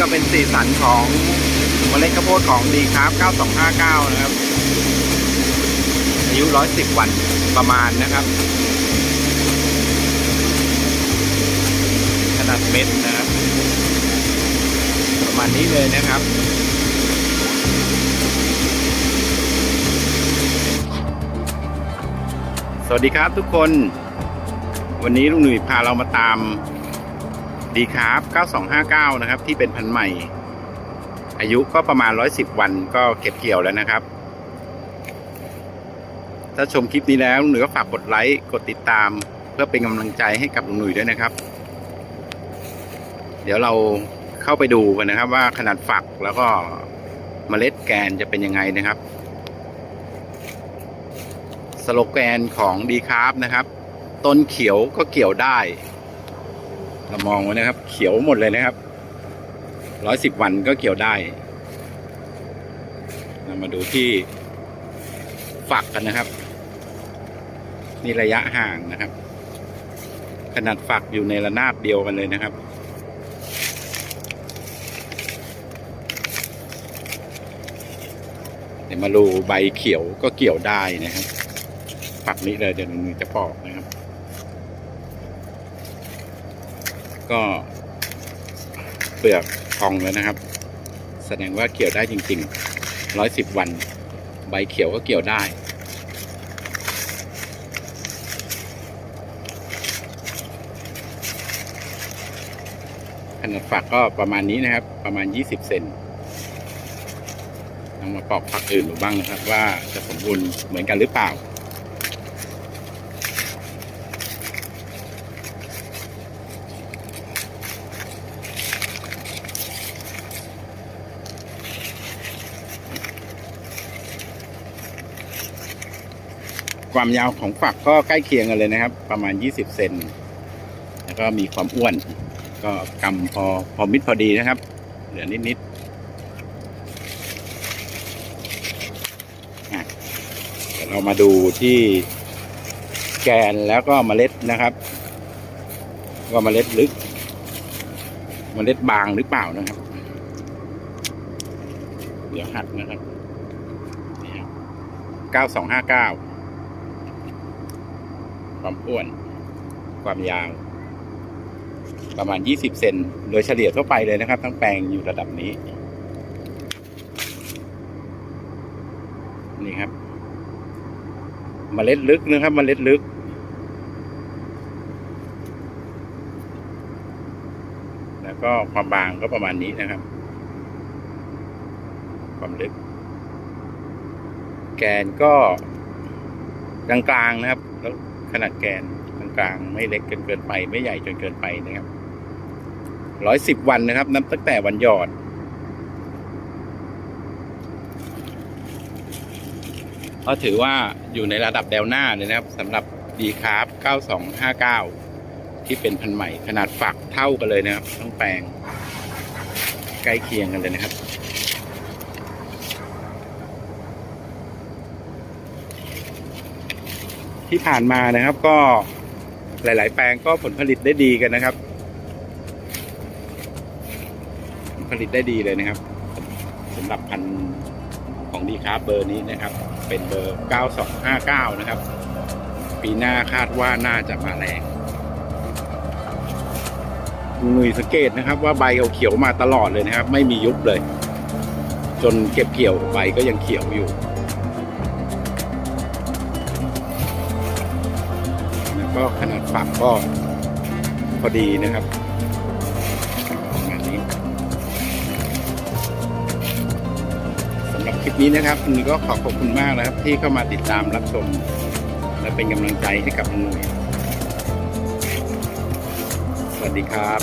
ก็เป็นสีสันของเมล็ดข้าวโพดของดีครับ 9259 นะครับ อายุ 110 วันประมาณนะครับ ขนาดเม็ดนะครับ ประมาณนี้เลยนะครับสวัสดีครับทุกคน วันนี้ลุงหนุ่ยพาเรามาตาม ดีครับ 9259 นะครับ ที่เป็นพันธุ์ใหม่ อายุก็ประมาณ 110 วันก็เก็บเกี่ยวแล้วนะครับ ถ้าชมคลิปนี้แล้วลุงหนุ่ยก็ฝากกดไลค์ กดติดตาม เพื่อเป็นกำลังใจให้กับลุงหนุ่ยด้วยนะครับ เดี๋ยวเราเข้าไปดูกันนะครับ ว่าขนาดฝักแล้วก็เมล็ดแกนจะเป็นยังไงนะครับ สโลแกนของดีคาร์บนะครับ ต้นเขียวก็เกี่ยวได้ เรามองไว้นะครับ เขียวหมดเลยนะครับร้อยสิบวันก็เกี่ยวได้เรามาดูที่ฝักกันนะครับ นี่ระยะห่างนะครับ ขนาดฝักอยู่ในระนาบเดียวกันเลยนะครับ เดี๋ยวมาดูใบเขียวก็เกี่ยวได้นะครับ ฝักนี้เลยเดี๋ยวมือจะปอกนะครับ ก็เปลือกพองแล้วนะครับ แสดงว่าเกี่ยวได้จริงๆร้อยสิบวัน ใบเขียวก็เกี่ยวได้ขนาดฝักก็ประมาณนี้นะครับ ประมาณยี่สิบเซนลองมาปอกฝักอื่นดูบ้างนะครับ ว่าจะสมบูรณ์เหมือนกันหรือเปล่า ความยาวของฝักก็ใกล้เคียงกันเลยนะครับ ประมาณ 20 เซนแล้วก็มีความอ้วน ก็กำพอพอมิดพอดีนะครับ เหลือนิดๆอะเดี๋ยวเรามาดูที่แกนแล้วก็เมล็ดนะครับว่าเมล็ดลึกเมล็ดบางหรือเปล่านะครับ เดี๋ยวหัดนะครับนี่ครับ9259 ความอ้วน ความยาว ประมาณ 20 เซนโดยเฉลี่ยทั่วไปเลยนะครับ ทั้งแปลงอยู่ระดับนี้ นี่ครับเมล็ดลึกนะครับเมล็ดลึก แล้วก็ความบางก็ประมาณนี้นะครับ ความลึก แกนก็กลางๆนะครับ ขนาดแกนกลางๆไม่เล็กเกินเกินไป ไม่ใหญ่จนเกินไปนะครับร้อยสิบวันนะครับ นับตั้งแต่วันหยอด ก็ถือว่าอยู่ในระดับแนวหน้าเลยนะครับสำหรับดีคาร์บ9259 ที่เป็นพันใหม่ขนาดฝักเท่ากันเลยนะครับ ทั้งแปลงใกล้เคียงกันเลยนะครับ ที่ผ่านมานะครับก็หลาย ๆ แปลงก็ผลผลิตได้ดีกันนะครับ ผลิตได้ดีเลยนะครับสำหรับพันธุ์ของดีคาร์บเบอร์นี้นะครับ เป็นเบอร์ 9259 นะครับ ปีหน้าคาดว่าน่าจะมาแรงหนุ่ยสังเกตนะครับ ว่าใบเขาเขียวมาตลอดเลยนะครับ ไม่มียุบเลย จนเก็บเกี่ยวใบก็ยังเขียวอยู่ ก็ขนาดฝักก็พอดีนะครับประมาณนี้สำหรับคลิปนี้นะครับคุณก็ขอขอบคุณมากนะครับ ที่เข้ามาติดตามรับชม และเป็นกำลังใจให้กับหน่วยสวัสดีครับ